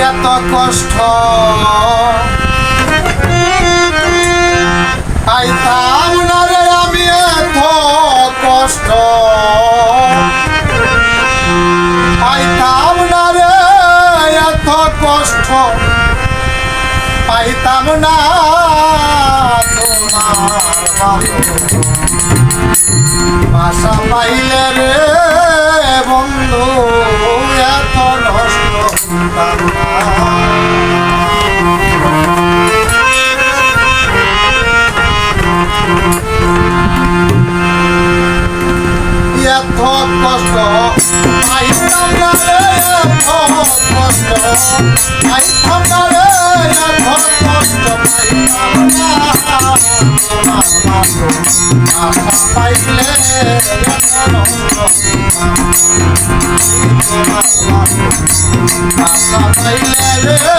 এত কষ্ট। পাইতাম আমি এত কষ্ট। পাইতাম না তোমার বাসা পাইলে রে কষ্ট আইতাম না রে কষ্ট আইতাম না রে কষ্ট পাইলে আশা পাইলে রে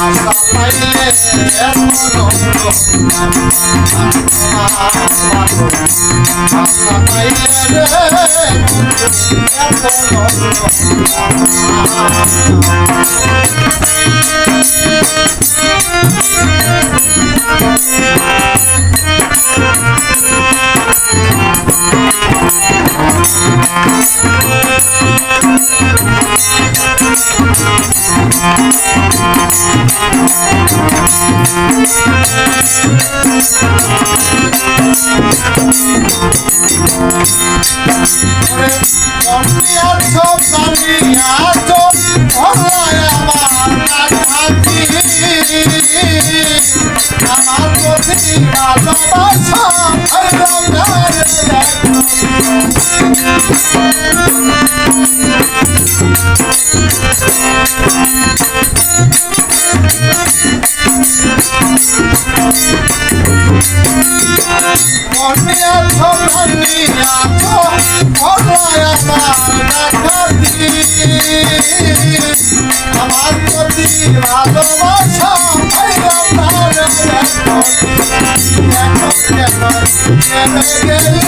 I'm Yeah.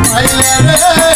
পাইলে রে